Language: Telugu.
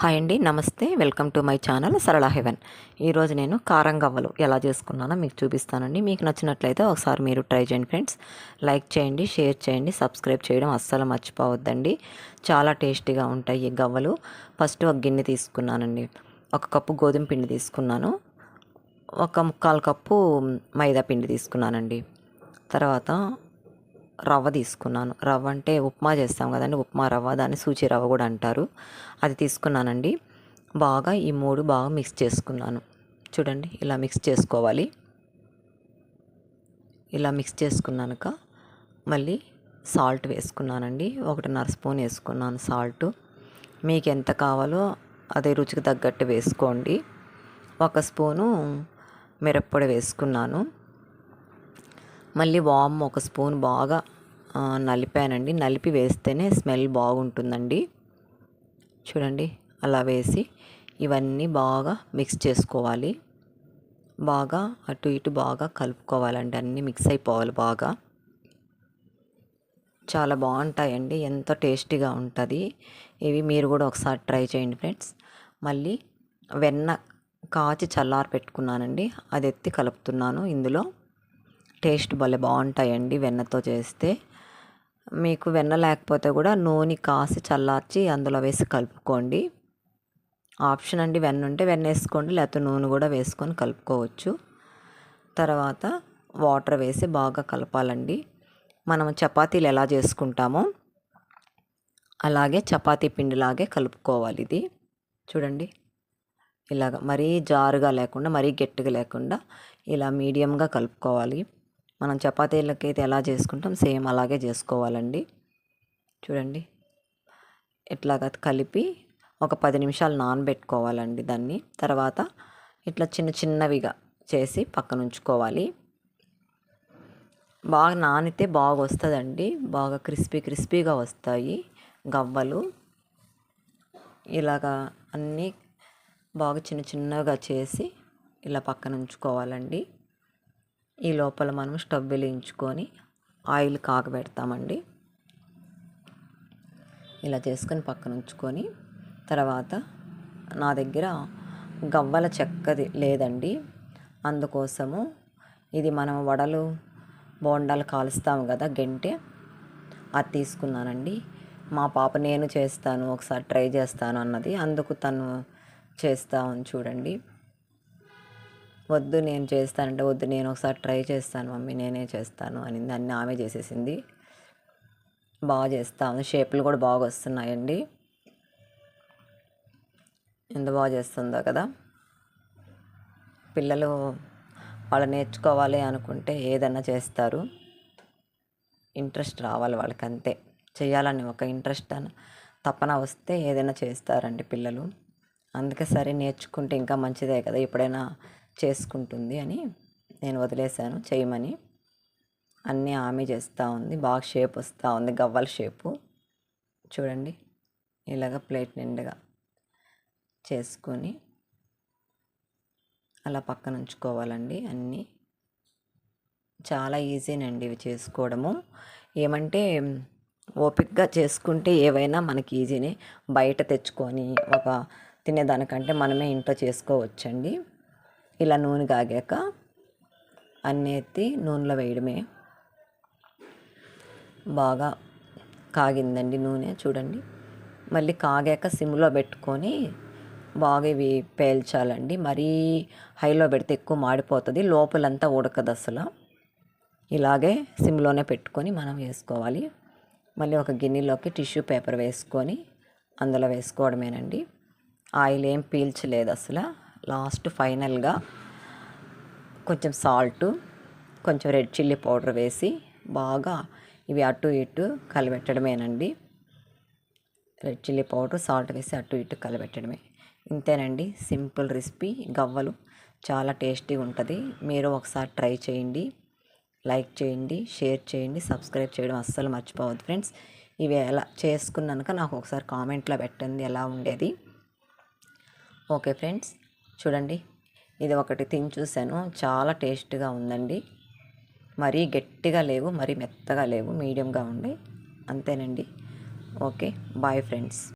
హాయ్ అండి నమస్తే. Welcome to my channel Sarala heaven. ఈరోజు నేను కారం గవ్వలు ఎలా చేసుకున్నానో మీకు చూపిస్తానండి. మీకు నచ్చినట్లయితే ఒకసారి మీరు ట్రై చేయండి ఫ్రెండ్స్. లైక్ చేయండి షేర్ చేయండి సబ్స్క్రైబ్ చేయడం అస్సలు మర్చిపోవద్దండి. చాలా టేస్టీగా ఉంటాయి ఈ గవ్వలు. ఫస్ట్ ఒక గిన్నె తీసుకున్నానండి. ఒక కప్పు గోధుమ పిండి తీసుకున్నాను. ఒక ముక్కాలు కప్పు మైదా పిండి తీసుకున్నానండి. తర్వాత రవ్వ తీసుకున్నాను. రవ్వ అంటే ఉప్మా చేస్తాం కదండి ఉప్మా రవ్వ దాన్ని సూచి రవ్వ కూడా అంటారు. అది తీసుకున్నానండి. బాగా ఈ మూడు బాగా మిక్స్ చేసుకున్నాను. చూడండి ఇలా మిక్స్ చేసుకోవాలి. ఇలా మిక్స్ చేసుకున్నాక మళ్ళీ సాల్ట్ వేసుకున్నానండి. ఒకటిన్నర స్పూన్ వేసుకున్నాను సాల్ట్ మీకు ఎంత కావాలో అదే రుచికి తగ్గట్టు వేసుకోండి. ఒక స్పూను మిరప్పొడి వేసుకున్నాను. మళ్ళీ వామ్ ఒక స్పూన్ బాగా నలిపానండి. నలిపి వేస్తేనే స్మెల్ బాగుంటుందండి. చూడండి అలా వేసి ఇవన్నీ బాగా మిక్స్ చేసుకోవాలి. బాగా అటు ఇటు బాగా కలుపుకోవాలండి. అన్నీ మిక్స్ అయిపోవాలి బాగా. చాలా బాగుంటాయండి. ఎంతో టేస్టీగా ఉంటుంది. ఇవి మీరు కూడా ఒకసారి ట్రై చేయండి ఫ్రెండ్స్. మళ్ళీ వెన్న కాచి చల్లారి పెట్టుకున్నానండి అది ఎత్తి కలుపుతున్నాను ఇందులో. టేస్ట్ భలే బాగుంటాయండి వెన్నతో చేస్తే. మీకు వెన్న లేకపోతే కూడా నూనె కాసి చల్లార్చి అందులో వేసి కలుపుకోండి. ఆప్షన్ అండి వెన్న ఉంటే వెన్న వేసుకోండి లేకపోతే నూనె కూడా వేసుకొని కలుపుకోవచ్చు. తర్వాత వాటర్ వేసి బాగా కలపాలండి. మనం చపాతీలు ఎలా చేసుకుంటామో అలాగే చపాతీ పిండిలాగే కలుపుకోవాలి ఇది. చూడండి. ఇలాగ మరీ జారుగా లేకుండా మరీ గట్టిగా లేకుండా ఇలా మీడియంగా కలుపుకోవాలి. మనం చపాతీలకి అయితే ఎలా చేసుకుంటాం సేమ్ అలాగే చేసుకోవాలండి. చూడండి. ఇట్లాగా కలిపి ఒక పది నిమిషాలు నానబెట్టుకోవాలండి దాన్ని. తర్వాత ఇట్లా చిన్న చిన్నవిగా చేసి పక్కన ఉంచుకోవాలి బాగా నానితే బాగా వస్తుందండి బాగా క్రిస్పీ క్రిస్పీగా వస్తాయి గవ్వలు. ఇలాగా అన్నీ బాగా చిన్న చిన్నగా చేసి ఇలా పక్కన ఉంచుకోవాలండి ఈ లోపల మనం స్టవ్ వెలిగించుకొని ఆయిల్ కాగబెడతామండి. ఇలా చేసుకొని పక్కన ఉంచుకొని తర్వాత నా దగ్గర గవ్వల చెక్కది లేదండి. అందుకోసము ఇది మనం వడలు బోండాలు కాలుస్తాము కదా గంటె అది తీసుకున్నానండి. మా పాప నేను చేస్తాను ఒకసారి ట్రై చేస్తాను అన్నది. అందుకు తను చేస్తామని చూడండి. వద్దు నేను చేస్తానంటే వద్దు నేను ఒకసారి ట్రై చేస్తాను మమ్మీ నేనే చేస్తాను అని దాన్ని ఆమె చేసేసింది. బాగా చేస్తాను షేపులు కూడా బాగా వస్తున్నాయండి. ఎంత బాగా చేస్తుందో కదా. పిల్లలు వాళ్ళు నేర్చుకోవాలి అనుకుంటే ఏదన్నా చేస్తారు. ఇంట్రెస్ట్ రావాలి వాళ్ళకి అంతే చేయాలని ఒక ఇంట్రెస్ట్ అని తప్పన వస్తే ఏదైనా చేస్తారండి పిల్లలు. అందుకే సరే నేర్చుకుంటే ఇంకా మంచిదే కదా. ఎప్పుడైనా చేసుకుంటుంది అని నేను వదిలేశాను. చేయమని అన్నీ ఆమె చేస్తూ ఉంది. బాగా షేప్ వస్తూ ఉంది. గవ్వల షేపు. చూడండి. ఇలాగ ప్లేట్ నిండుగా చేసుకొని అలా పక్కన ఉంచుకోవాలండి అన్నీ. చాలా ఈజీనండి ఇవి చేసుకోవడము. ఏమంటే ఓపిక్గా చేసుకుంటే ఏవైనా మనకి ఈజీనే. బయట తెచ్చుకొని ఒక తినేదానికంటే మనమే ఇంట్లో చేసుకోవచ్చండి. ఇలా నూనె కాగాక అన్నీ ఎత్తి నూనెలో వేయడమే. బాగా కాగిందండి నూనె చూడండి. మళ్ళీ కాగాక సిమ్లో పెట్టుకొని బాగా ఇవి పేల్చాలండి. మరీ హైలో పెడితే ఎక్కువ మాడిపోతుంది లోపలంతా ఉడకదు అసలు. ఇలాగే సిమ్లోనే పెట్టుకొని మనం వేసుకోవాలి. మళ్ళీ ఒక గిన్నెలోకి టిష్యూ పేపర్ వేసుకొని అందులో వేసుకోవడమేనండి. ఆయిల్ ఏం పీల్చలేదు అసలు. లాస్ట్ ఫైనల్గా కొంచెం సాల్ట్ కొంచెం రెడ్ చిల్లీ పౌడర్ వేసి బాగా ఇవి అటు ఇటు కలిపెట్టడమేనండి రెడ్ చిల్లీ పౌడర్ సాల్ట్ వేసి అటు ఇటు కలిపెట్టడమే ఇంతేనండి సింపుల్ రెసిపీ. గవ్వలు చాలా టేస్టీగా ఉంటుంది. మీరు ఒకసారి ట్రై చేయండి లైక్ చేయండి షేర్ చేయండి సబ్స్క్రైబ్ చేయడం అస్సలు మర్చిపోవద్దు ఫ్రెండ్స్. ఇవి ఎలా చేసుకున్నాక నాకు ఒకసారి కామెంట్లో పెట్టండి ఎలా ఉండేది. ఓకే ఫ్రెండ్స్ చూడండి. ఇది ఒకటి తిని చూశాను. చాలా టేస్ట్గా ఉందండి. మరీ గట్టిగా లేవు మరీ మెత్తగా లేవు మీడియంగా ఉండి అంతేనండి. ఓకే. Bye friends.